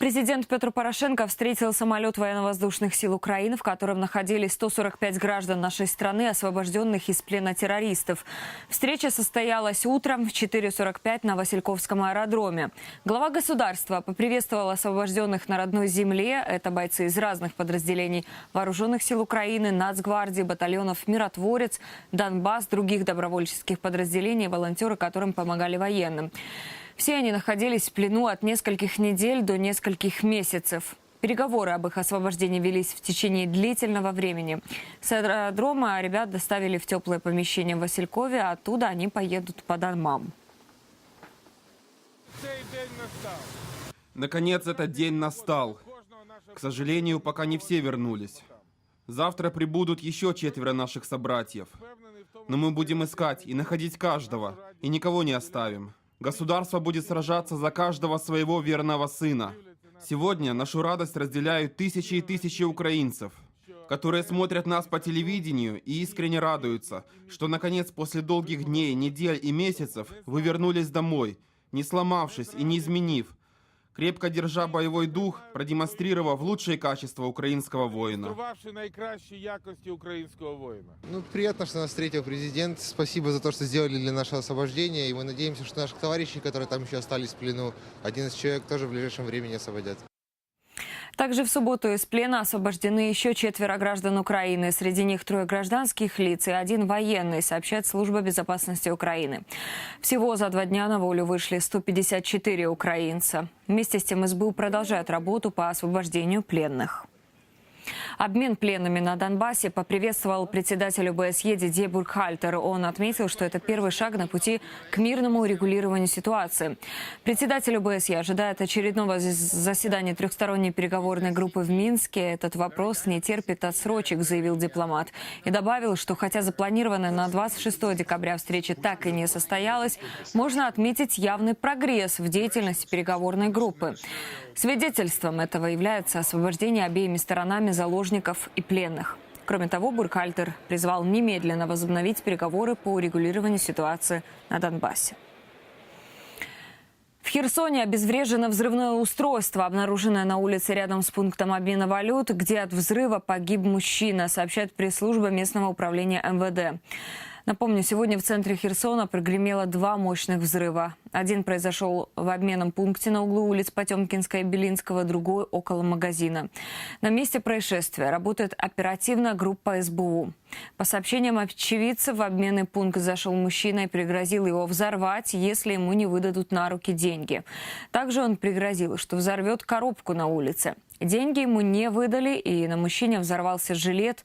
Президент Петр Порошенко встретил самолет военно-воздушных сил Украины, в котором находились 145 граждан нашей страны, освобожденных из плена террористов. Встреча состоялась утром в 4.45 на Васильковском аэродроме. Глава государства поприветствовал освобожденных на родной земле. Это бойцы из разных подразделений вооруженных сил Украины, Нацгвардии, батальонов «Миротворец», «Донбасс», других добровольческих подразделений, волонтеры, которым помогали военным. Все они находились в плену от нескольких недель до нескольких месяцев. Переговоры об их освобождении велись в течение длительного времени. С аэродрома ребят доставили в теплое помещение в Василькове, а оттуда они поедут по домам. Наконец этот день настал. К сожалению, пока не все вернулись. Завтра прибудут еще четверо наших собратьев. Но мы будем искать и находить каждого, и никого не оставим. Государство будет сражаться за каждого своего верного сына. Сегодня нашу радость разделяют тысячи и тысячи украинцев, которые смотрят нас по телевидению и искренне радуются, что наконец после долгих дней, недель и месяцев вы вернулись домой, не сломавшись и не изменив, крепко держа боевой дух, продемонстрировав лучшие качества украинского воина. Демонструвавши найкращі якості українського воїна. Ну, приятно, что нас встретил президент. Спасибо за то, что сделали для нашего освобождения. И мы надеемся, что наших товарищей, которые там еще остались в плену, 11 человек тоже в ближайшем времени освободят. Также в субботу из плена освобождены еще четверо граждан Украины. Среди них трое гражданских лиц и один военный, сообщает Служба безопасности Украины. Всего за два дня на волю вышли 154 украинца. Вместе с тем СБУ продолжает работу по освобождению пленных. Обмен пленными на Донбассе поприветствовал председатель ОБСЕ Дидье Буркхальтер. Он отметил, что это первый шаг на пути к мирному урегулированию ситуации. Председатель ОБСЕ ожидает очередного зас- заседания трехсторонней переговорной группы в Минске. Этот вопрос не терпит отсрочек, заявил дипломат. И добавил, что хотя запланированная на 26 декабря встреча так и не состоялась, можно отметить явный прогресс в деятельности переговорной группы. Свидетельством этого является освобождение обеими сторонами заложников и пленных. Кроме того, Буркальтер призвал немедленно возобновить переговоры по урегулированию ситуации на Донбассе. В Херсоне обезврежено взрывное устройство, обнаруженное на улице рядом с пунктом обмена валют, где от взрыва погиб мужчина, сообщает пресс-служба местного управления МВД. Напомню, сегодня в центре Херсона прогремело два мощных взрыва. Один произошел в обменном пункте на углу улиц Потемкинская и Белинского, другой около магазина. На месте происшествия работает оперативная группа СБУ. По сообщениям очевидцев, в обменный пункт зашел мужчина и пригрозил его взорвать, если ему не выдадут на руки деньги. Также он пригрозил, что взорвет коробку на улице. Деньги ему не выдали, и на мужчине взорвался жилет.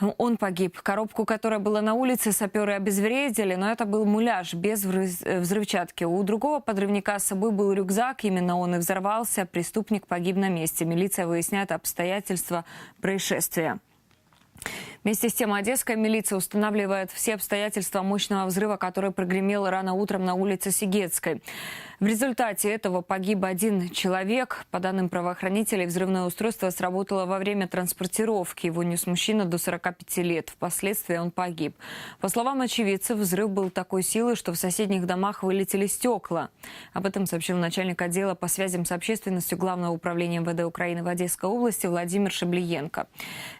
Он погиб. Коробку, которая была на улице, саперы обезвредили, но это был муляж без э, взрывчатки. У другого подрывника с собой был рюкзак, именно он и взорвался. Преступник погиб на месте. Милиция выясняет обстоятельства происшествия. Вместе с тем, одесская милиция устанавливает все обстоятельства мощного взрыва, который прогремел рано утром на улице Сигетской. В результате этого погиб один человек. По данным правоохранителей, взрывное устройство сработало во время транспортировки. Его нес мужчина до 45 лет. Впоследствии он погиб. По словам очевидцев, взрыв был такой силы, что в соседних домах вылетели стекла. Об этом сообщил начальник отдела по связям с общественностью Главного управления МВД Украины в Одесской области Владимир Шаблиенко.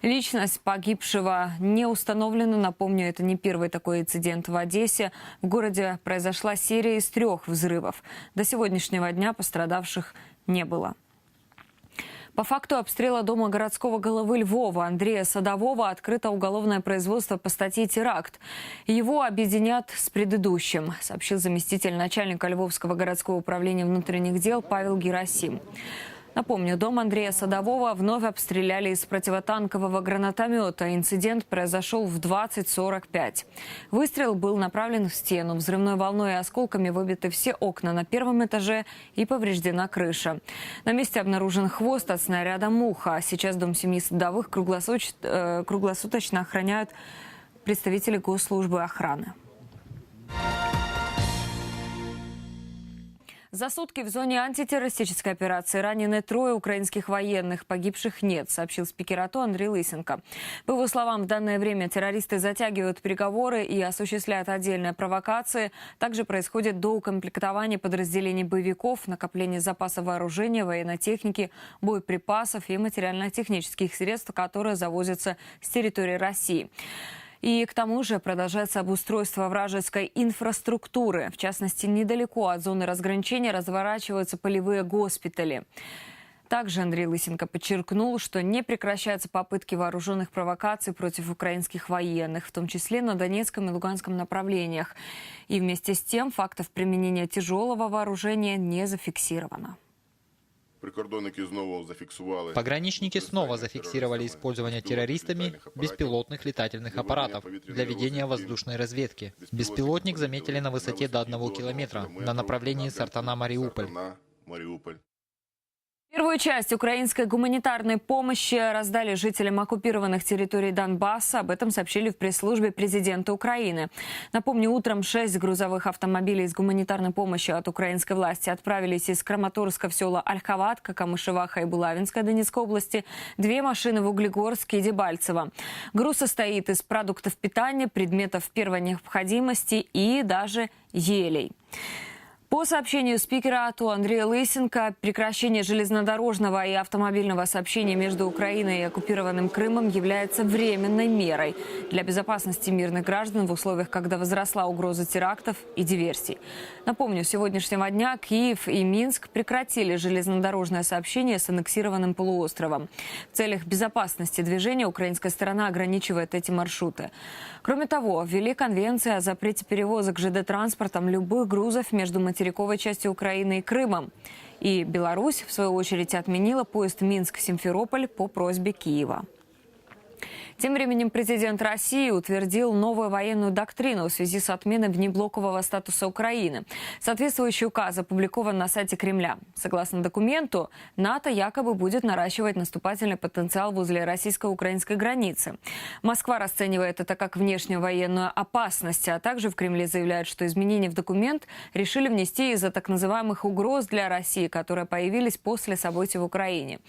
Личность погибшего не установлена. Напомню, это не первый такой инцидент в Одессе. В городе произошла серия из трех взрывов. До сегодняшнего дня пострадавших не было. По факту обстрела дома городского головы Львова Андрея Садового открыто уголовное производство по статье «Теракт». Его объединят с предыдущим, сообщил заместитель начальника Львовского городского управления внутренних дел Павел Герасим. Напомню, дом Андрея Садового вновь обстреляли из противотанкового гранатомета. Инцидент произошел в 20.45. Выстрел был направлен в стену. Взрывной волной и осколками выбиты все окна на первом этаже и повреждена крыша. На месте обнаружен хвост от снаряда «Муха». Сейчас дом семьи Садовых круглосуч- э, круглосуточно охраняют представители госслужбы охраны. За сутки в зоне антитеррористической операции ранены трое украинских военных. Погибших нет, сообщил спикер АТО Андрей Лысенко. По его словам, в данное время террористы затягивают переговоры и осуществляют отдельные провокации. Также происходит доукомплектование подразделений боевиков, накопление запаса вооружения, военной техники, боеприпасов и материально-технических средств, которые завозятся с территории России. И к тому же продолжается обустройство вражеской инфраструктуры. В частности, недалеко от зоны разграничения разворачиваются полевые госпитали. Также Андрей Лысенко подчеркнул, что не прекращаются попытки вооруженных провокаций против украинских военных, в том числе на Донецком и Луганском направлениях. И вместе с тем фактов применения тяжелого вооружения не зафиксировано. Прикордонники снова зафиксировали. Пограничники снова зафиксировали использование террористами беспилотных летательных аппаратов для ведения воздушной разведки. Беспилотник заметили на высоте до одного километра на направлении Сартана-Мариуполь. Первую часть украинской гуманитарной помощи раздали жителям оккупированных территорий Донбасса. Об этом сообщили в пресс-службе президента Украины. Напомню, утром шесть грузовых автомобилей с гуманитарной помощью от украинской власти отправились из Краматорска в села Ольховатка, Камышеваха и Булавинска Донецкой области. Две машины в Углегорске и Дебальцево. Груз состоит из продуктов питания, предметов первой необходимости и даже елей. По сообщению спикера АТО Андрея Лысенко, прекращение железнодорожного и автомобильного сообщения между Украиной и оккупированным Крымом является временной мерой для безопасности мирных граждан в условиях, когда возросла угроза терактов и диверсий. Напомню, с сегодняшнего дня Киев и Минск прекратили железнодорожное сообщение с аннексированным полуостровом. В целях безопасности движения украинская сторона ограничивает эти маршруты. Кроме того, ввели конвенцию о запрете перевозок ЖД-транспортом любых грузов между материковой частью Украины и Крымом. И Беларусь, в свою очередь, отменила поезд Минск-Симферополь по просьбе Киева. Тем временем президент России утвердил новую военную доктрину в связи с отменой внеблокового статуса Украины. Соответствующий указ опубликован на сайте Кремля. Согласно документу, НАТО якобы будет наращивать наступательный потенциал возле российско-украинской границы. Москва расценивает это как внешнюю военную опасность, а также в Кремле заявляют, что изменения в документ решили внести из-за так называемых угроз для России, которые появились после событий в Украине.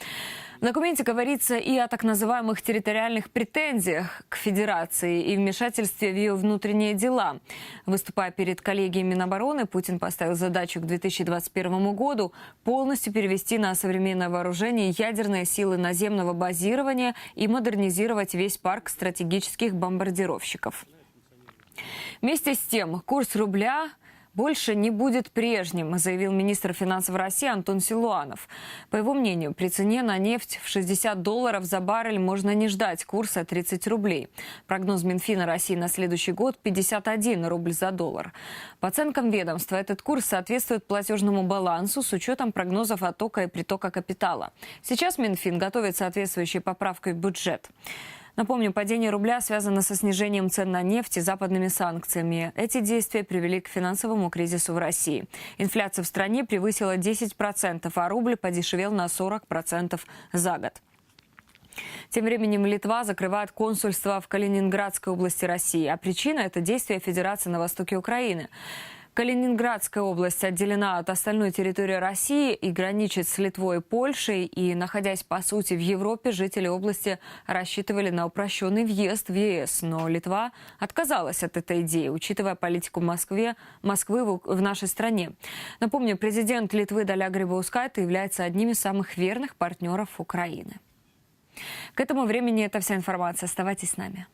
В документе говорится и о так называемых территориальных претензиях к Федерации и вмешательстве в ее внутренние дела. Выступая перед коллегией Минобороны, Путин поставил задачу к 2021 году полностью перевести на современное вооружение ядерные силы наземного базирования и модернизировать весь парк стратегических бомбардировщиков. Вместе с тем, курс рубля больше не будет прежним, заявил министр финансов России Антон Силуанов. По его мнению, при цене на нефть в 60 долларов за баррель можно не ждать курса 30 рублей. Прогноз Минфина России на следующий год 51 рубль за доллар. По оценкам ведомства, этот курс соответствует платежному балансу с учетом прогнозов оттока и притока капитала. Сейчас Минфин готовит соответствующие поправки в бюджет. Напомню, падение рубля связано со снижением цен на нефть и западными санкциями. Эти действия привели к финансовому кризису в России. Инфляция в стране превысила 10%, а рубль подешевел на 40% за год. Тем временем Литва закрывает консульство в Калининградской области России. А причина – это действия Федерации на востоке Украины. Калининградская область отделена от остальной территории России и граничит с Литвой и Польшей. И, находясь, по сути, в Европе, жители области рассчитывали на упрощенный въезд в ЕС. Но Литва отказалась от этой идеи, учитывая политику Москве, Москвы в, нашей стране. Напомню, президент Литвы Даля Грибаускайта является одним из самых верных партнеров Украины. К этому времени это вся информация. Оставайтесь с нами.